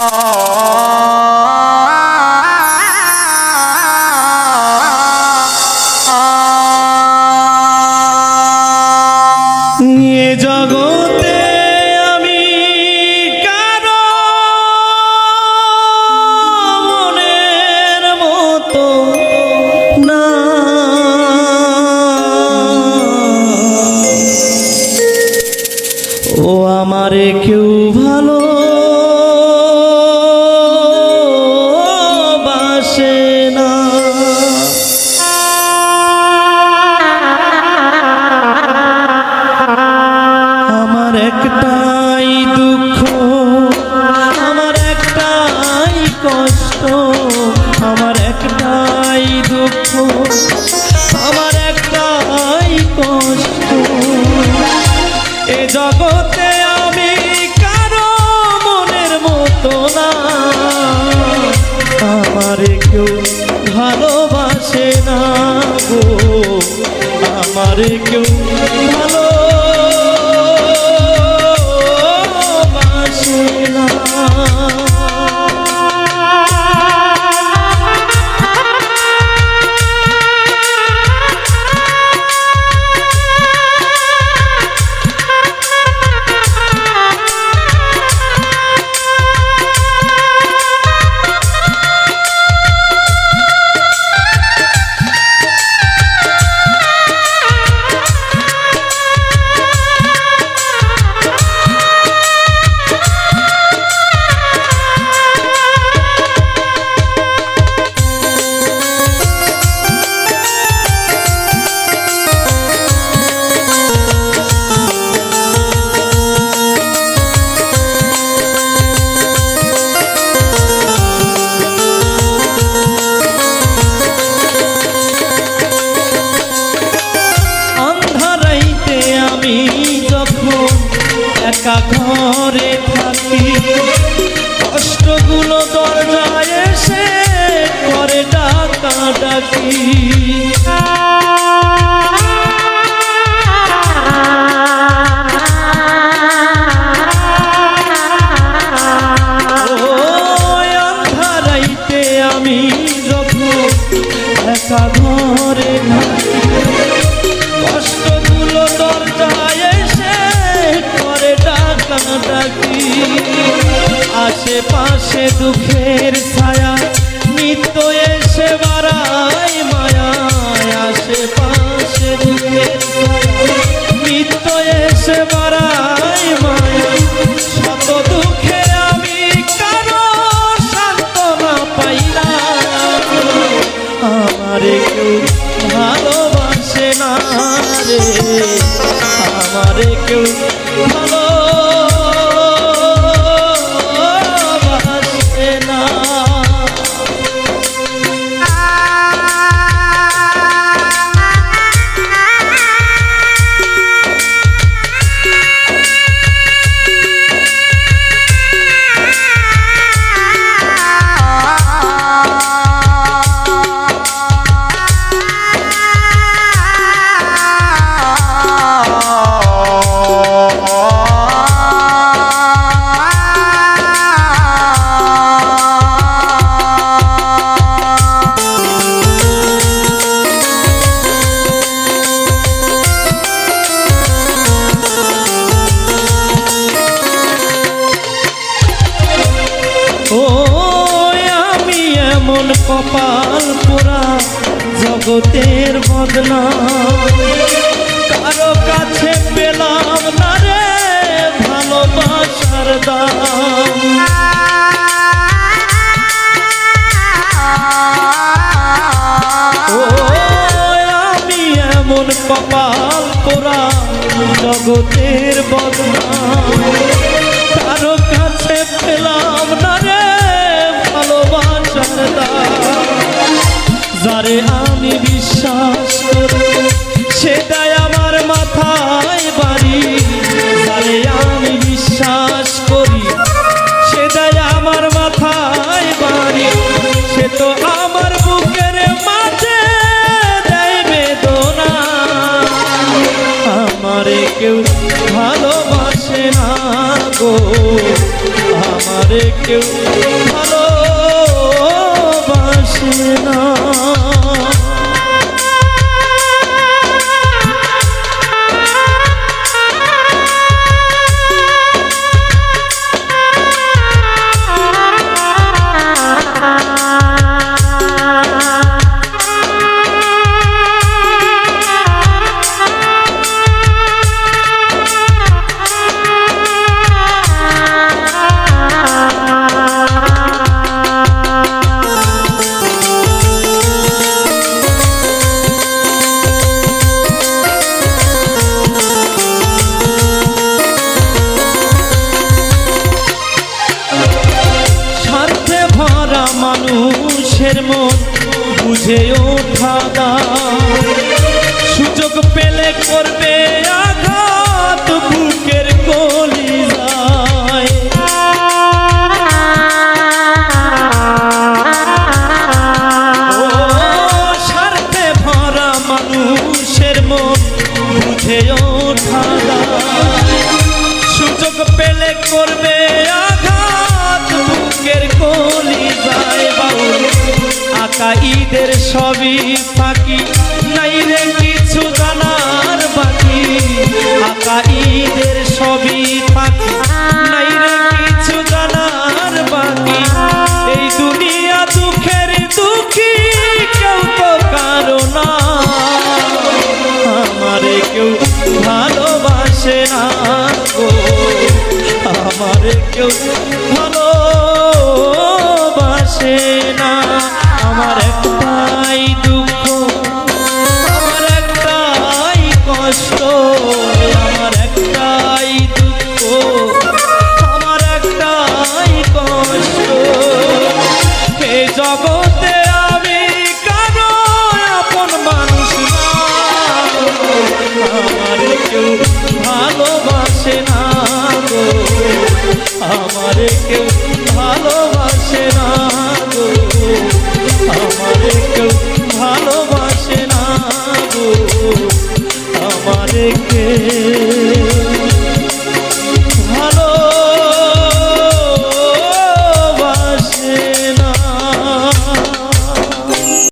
Oh. আমার কেউ ঘরে দুঃখের ছায়া, নিত্য এসে বাড়াই মায়া আশেপাশে দুঃখের ছায়া। নিত্য এসে বাড়াই মায়া, শত দুঃখে আমি কারও সান্ত্বনা পাই না আমারে কেউ ভালোবাসে না রে, আমারে কেউ ভালোবাসে কপাল পোড়া জগতের বদনা। কারও কাছে পেলাম না রে ভালোবাসার দাম। কপাল পোড়া জগতের বদনা। কারও কাছে পেলাম না যারে আমি বিশ্বাস করি, সেটাই আমার মাথায় বাড়ি। যারে আমি বিশ্বাস করি, সেটাই আমার মাথায় বাড়ি। সে তো আমার বুকের মাঝে দেয় বেদনা। আমারে কেউ ভালোবাসে না গো। আমারে কেউ ভালোবাসে না। বুঝে ওঠা সুযোগ পেলে করবে আঘাত বুকের কলি ভরা মানুষের মন সুযোগ পেলে করবে ঈদের সবই ফাঁকি। নাই রে কিছু জানার বাকি। আকা ঈদের সবই ফাঁকি। নাই রে কিছু জানার বাকি। এই দুনিয়া দুঃখের দুঃখী কেউ তো কারও না। আমারে কেউ ভালোবাসে না গো। আমারে কেউ কেউ